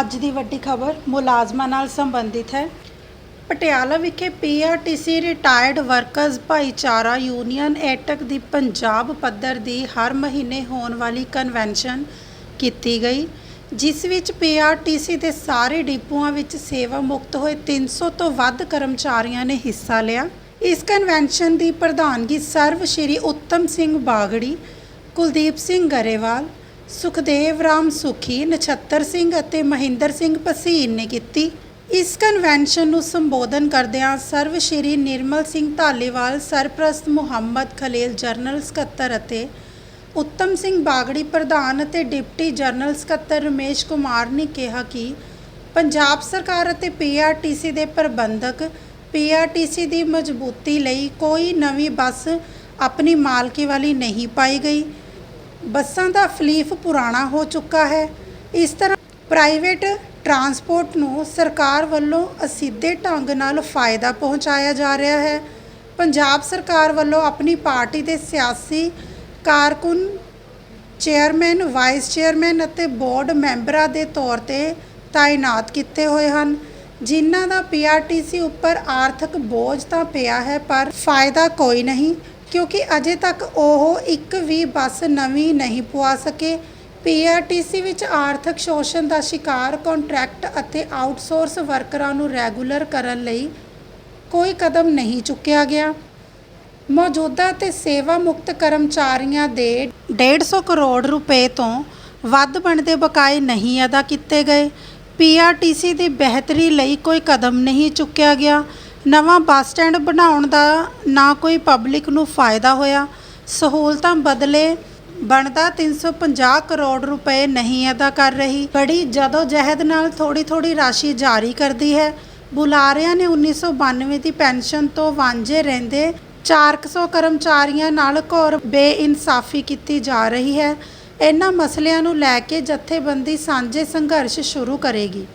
ਅੱਜ ਦੀ ਵੱਡੀ ਖਬਰ ਮੁਲਾਜ਼ਮਾਂ ਨਾਲ ਸੰਬੰਧਿਤ ਹੈ। ਪਟਿਆਲਾ ਵਿਖੇ ਪੀਆਰਟੀਸੀ ਰਿਟਾਇਰਡ ਵਰਕਰਜ਼ ਭਾਈਚਾਰਾ ਯੂਨੀਅਨ ਐਟਕ ਦੀ ਪੰਜਾਬ ਪੱਧਰ ਦੀ ਹਰ ਮਹੀਨੇ ਹੋਣ ਵਾਲੀ ਕਨਵੈਨਸ਼ਨ ਕੀਤੀ ਗਈ, ਜਿਸ ਵਿੱਚ ਪੀਆਰਟੀਸੀ ਦੇ ਸਾਰੇ ਡਿਪੂਆਂ ਵਿੱਚ ਸੇਵਾ ਮੁਕਤ ਹੋਏ 300 ਤੋਂ ਵੱਧ ਕਰਮਚਾਰੀਆਂ ਨੇ ਹਿੱਸਾ ਲਿਆ। ਇਸ ਕਨਵੈਨਸ਼ਨ ਦੀ ਪ੍ਰਧਾਨਗੀ ਸਰਵ ਸ਼੍ਰੀ ਉੱਤਮ ਸਿੰਘ ਬਾਗੜੀ, ਕੁਲਦੀਪ ਸਿੰਘ ਗਰੇਵਾਲ ਸੁਖਦੇਵ ਰਾਮ ਸੁਖੀ, ਨਛੱਤਰ ਸਿੰਘ ਅਤੇ ਮਹਿੰਦਰ ਸਿੰਘ ਭਸੀਨ ਨੇ ਕੀਤੀ। ਇਸ ਕਨਵੈਨਸ਼ਨ ਨੂੰ ਸੰਬੋਧਨ ਕਰਦਿਆਂ ਸਰਵ ਸ਼੍ਰੀ ਨਿਰਮਲ ਸਿੰਘ ਧਾਲੀਵਾਲ, ਸਰਪ੍ਰਸਤ ਮੁਹੰਮਦ ਖਲੀਲ, ਜਨਰਲ ਸਕੱਤਰ ਅਤੇ ਉੱਤਮ ਸਿੰਘ ਬਾਗੜੀ ਪ੍ਰਧਾਨ ਅਤੇ ਡਿਪਟੀ ਜਨਰਲ ਸਕੱਤਰ ਰਮੇਸ਼ ਕੁਮਾਰ ਨੇ ਕਿਹਾ ਕਿ ਪੰਜਾਬ ਸਰਕਾਰ ਅਤੇ ਪੀਆਰਟੀਸੀ ਦੇ ਪ੍ਰਬੰਧਕ ਪੀਆਰਟੀਸੀ ਦੀ ਮਜ਼ਬੂਤੀ ਲਈ ਕੋਈ ਨਵੀਂ ਬੱਸ ਆਪਣੀ ਮਾਲਕੀ ਵਾਲੀ ਨਹੀਂ ਪਾਈ ਗਈ। ਬੱਸਾਂ ਦਾ ਫਲੀਫ ਪੁਰਾਣਾ ਹੋ ਚੁੱਕਾ ਹੈ। ਇਸ ਤਰ੍ਹਾਂ ਪ੍ਰਾਈਵੇਟ ਟਰਾਂਸਪੋਰਟ ਨੂੰ ਸਰਕਾਰ ਵੱਲੋਂ ਅਸਿੱਧੇ ਢੰਗ ਨਾਲ ਫਾਇਦਾ ਪਹੁੰਚਾਇਆ ਜਾ ਰਿਹਾ ਹੈ। ਪੰਜਾਬ ਸਰਕਾਰ ਵੱਲੋਂ ਆਪਣੀ ਪਾਰਟੀ ਦੇ ਸਿਆਸੀ ਕਾਰਕੁਨ ਚੇਅਰਮੈਨ, ਵਾਈਸ ਚੇਅਰਮੈਨ ਅਤੇ ਬੋਰਡ ਮੈਂਬਰਾਂ ਦੇ ਤੌਰ ਤੇ ਤਾਇਨਾਤ ਕੀਤੇ ਹੋਏ ਹਨ। ਜਿਨ੍ਹਾਂ ਦਾ ਪੀਆਰਟੀਸੀ ਉੱਪਰ ਆਰਥਿਕ ਬੋਝ ਤਾਂ ਪਿਆ ਹੈ, ਪਰ ਫਾਇਦਾ ਕੋਈ ਨਹੀਂ। ਕਿਉਂਕਿ ਅਜੇ ਤੱਕ ਉਹ ਇੱਕ ਵੀ ਬੱਸ ਨਵੀਂ ਨਹੀਂ ਪਵਾ ਸਕੇ। ਪੀਆਰਟੀਸੀ ਵਿੱਚ ਆਰਥਿਕ ਸ਼ੋਸ਼ਣ ਦਾ ਸ਼ਿਕਾਰ ਕੰਟਰੈਕਟ ਅਤੇ ਆਊਟਸੋਰਸ ਵਰਕਰਾਂ ਨੂੰ ਰੈਗੂਲਰ ਕਰਨ ਲਈ ਕੋਈ ਕਦਮ ਨਹੀਂ ਚੁੱਕਿਆ ਗਿਆ। ਮੌਜੂਦਾ ਤੇ ਸੇਵਾ ਮੁਕਤ ਕਰਮਚਾਰੀਆਂ ਦੇ 150 ਕਰੋੜ ਰੁਪਏ ਤੋਂ ਵੱਧ ਬਣਦੇ ਬਕਾਏ ਨਹੀਂ ਅਦਾ ਕੀਤੇ ਗਏ। ਪੀਆਰਟੀਸੀ ਦੀ ਬਿਹਤਰੀ ਲਈ ਕੋਈ ਕਦਮ ਨਹੀਂ ਚੁੱਕਿਆ ਗਿਆ। ਨਵਾਂ ਬੱਸ ਸਟੈਂਡ ਬਣਾਉਣ ਦਾ ਨਾ ਕੋਈ ਪਬਲਿਕ ਨੂੰ ਫਾਇਦਾ ਹੋਇਆ। ਸਹੂਲਤਾਂ ਬਦਲੇ ਬਣਦਾ 350 ਕਰੋੜ ਰੁਪਏ ਨਹੀਂ ਅਦਾ ਕਰ ਰਹੀ। ਬੜੀ ਜਦੋਂ ਜਹਿਦ ਨਾਲ ਥੋੜੀ ਥੋੜੀ ਰਾਸ਼ੀ ਜਾਰੀ ਕਰਦੀ ਹੈ। ਬੁਲਾਰਿਆਂ ਨੇ 1992 ਦੀ ਪੈਨਸ਼ਨ ਤੋਂ ਵਾਂਝੇ ਰਹਿੰਦੇ 400 ਕਰਮਚਾਰੀਆਂ ਨਾਲ ਘੋਰ ਬੇਇਨਸਾਫੀ ਕੀਤੀ ਜਾ ਰਹੀ ਹੈ। ਇਹਨਾਂ ਮਸਲਿਆਂ ਨੂੰ ਲੈ ਕੇ ਜਥੇਬੰਦੀ ਸਾਂਝੇ ਸੰਘਰਸ਼ ਸ਼ੁਰੂ ਕਰੇਗੀ।